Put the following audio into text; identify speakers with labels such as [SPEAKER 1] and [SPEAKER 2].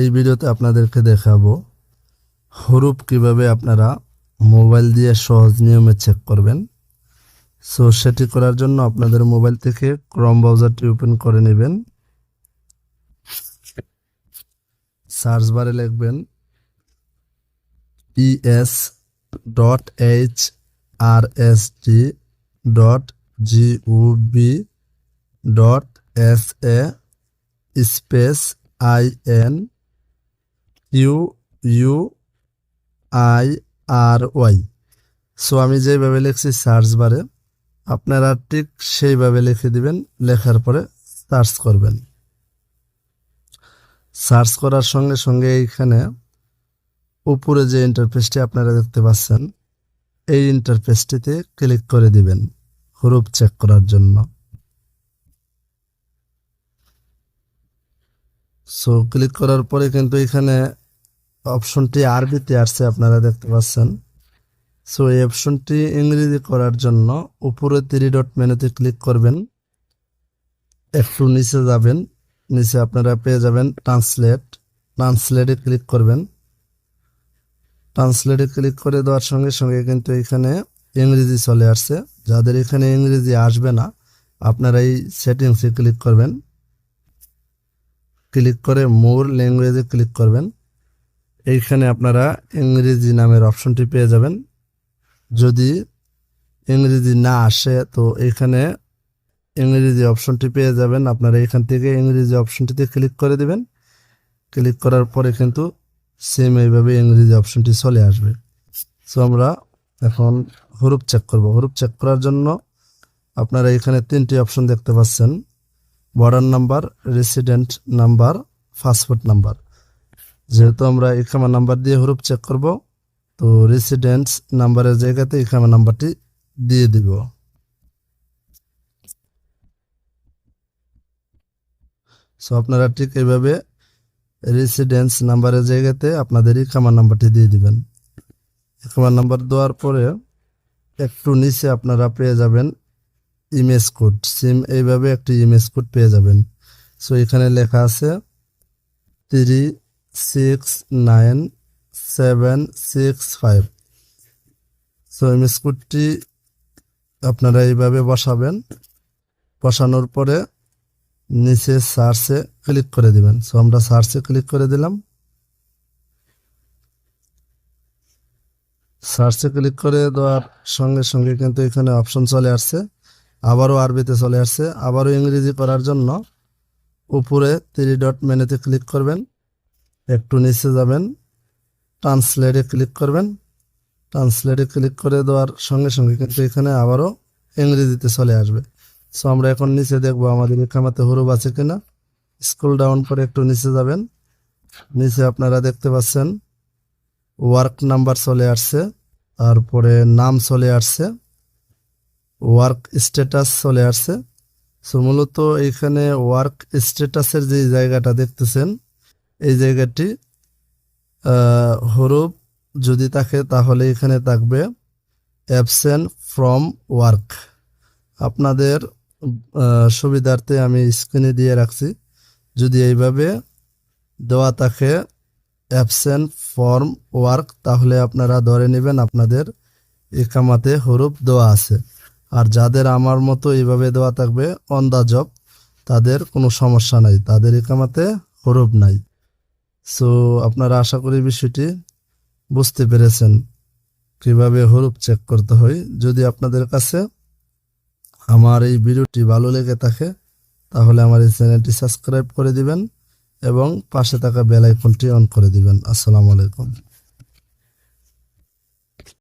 [SPEAKER 1] এই ভিডিওতে আপনাদেরকে দেখাবো হরুপ কীভাবে আপনারা মোবাইল দিয়ে সহজ নিয়মে চেক করবেন। সো সেটি করার জন্য আপনাদের মোবাইল থেকে ক্রম ব্রাউজারটি ওপেন করে নেবেন। সার্চ বারে লিখবেন ES dot H R S D dot জিউবি dot S A space I N U U, I, R, Y. So আমি যেভাবে লিখছি সার্চ বারে আপনারা ঠিক সেইভাবে লিখে দিবেন, লেখার পরে সার্চ করবেন। সার্চ করার সঙ্গে সঙ্গে এইখানে উপরে যে ইন্টারফেসটি আপনারা দেখতে পাচ্ছেন, এই ইন্টারফেসটিতে ক্লিক করে দিবেন হরুপ চেক করার জন্য। সো ক্লিক করার পরে কিন্তু এখানে অপশনটি আরবিতে আসছে, আপনারা দেখতে পাচ্ছেন। সো এই অপশনটি ইংরেজি করার জন্য উপরে থ্রি ডট মেনুতে ক্লিক করবেন। একটু নিচে যাবেন, নিচে আপনারা পেয়ে যাবেন ট্রান্সলেট ট্রান্সলেটে ক্লিক করবেন। ট্রান্সলেটে ক্লিক করে দেওয়ার সঙ্গে সঙ্গে কিন্তু এখানে ইংরেজি চলে আসছে। যাদের এখানে ইংরেজি আসবে না, আপনারা এই সেটিংসে ক্লিক করবেন। ক্লিক করে মোর ল্যাঙ্গুয়েজে ক্লিক করবেন। এইখানে আপনারা ইংরেজি নামের অপশনটি পেয়ে যাবেন। যদি ইংরেজি না আসে, তো এখানে ইংরেজি অপশনটি পেয়ে যাবেন। আপনারা এখান থেকে ইংরেজি অপশনটিতে ক্লিক করে দিবেন। ক্লিক করার পরে কিন্তু সেম এইভাবে ইংরেজি অপশনটি চলে আসবে। সো আমরা এখন হরুপ চেক করব। হরুপ চেক করার জন্য আপনারা এখানে তিনটি অপশন দেখতে পাচ্ছেন। Border number resident number passport number যেহেতু আমরা ইকামা নাম্বার দিয়ে হরুপ চেক করব, তো রেসিডেন্টস নাম্বারের জায়গাতে ইকামা নাম্বারটি দিয়ে দিব। সো আপনারা ঠিক এইভাবে রেসিডেন্স নাম্বারের জায়গাতে আপনাদের ইকামা নাম্বারটি দিয়ে দিবেন। ইকামা নাম্বার দেওয়ার পরে একটু নিচে আপনারা পেয়ে যাবেন ইমেজ কোড সিম এইভাবে একটি ইমেজ কোড পেয়ে যাবেন। সো এখানে লেখা আছে three six nine seven six five so image কোডটি আপনারা এইভাবে বসাবেন। বসানোর পরে নিচে সার্চে ক্লিক করে দিবেন। সো আমরা সার্চে ক্লিক করে দিলাম। সার্চে ক্লিক করে দেওয়ার সঙ্গে সঙ্গে কিন্তু এখানে অপশন চলে আসছে। আবারও আরবিতে চলে আসছে। আবারও ইংরেজি করার জন্য উপরে থ্রি ডট মেনুতে ক্লিক করবেন। একটু নিচে যাবেন। ট্রান্সলেটে ক্লিক করবেন। ট্রান্সলেটে ক্লিক করে দেওয়ার সঙ্গে সঙ্গে কিন্তু এখানে আবারও ইংরেজিতে চলে আসবে। সো আমরা এখন নিচে দেখব আমাদের এখামাতে হরুপ আছে কিনা। স্কুল ডাউন করে একটু নিচে যাবেন। নিচে আপনারা দেখতে পাচ্ছেন ওয়ার্ক নাম্বার চলে আসছে, তারপরে নাম চলে আসছে। ওয়ার্ক স্ট্যাটাস চলে আসছে। সো মূলত এখানে ওয়ার্ক স্ট্যাটাসের যে জায়গাটা দেখতেছেন, এই জায়গাটি হরুপ যদি থাকে তাহলে এখানে থাকবে অ্যাবসেন্ট ফ্রম ওয়ার্ক আপনাদের সুবিধার্থে আমি স্ক্রিনে দিয়ে রাখছি। যদি এইভাবে দেওয়া থাকে অ্যাবসেন্ট ফর্ম ওয়ার্ক তাহলে আপনারা ধরে নেবেন আপনাদের একামাতে হরুপ দেওয়া আছে। আর যাদের আমার মতো এইভাবে দেওয়া থাকবে অন দ্য জব তাদের কোনো সমস্যা নাই। তাদের একামাতে হরুপ নাই। সো আপনারা আশা করি বিষয়টি বুঝতে পেরেছেন। কীভাবে হরুপ চেক করতে হয়। যদি আপনাদের কাছে আমার এই ভিডিওটি ভালো লেগে থাকে, তাহলে আমার এই চ্যানেলটি সাবস্ক্রাইব করে দিবেন এবং পাশে থাকা বেল অন করে দিবেন। আসসালামু আলাইকুম।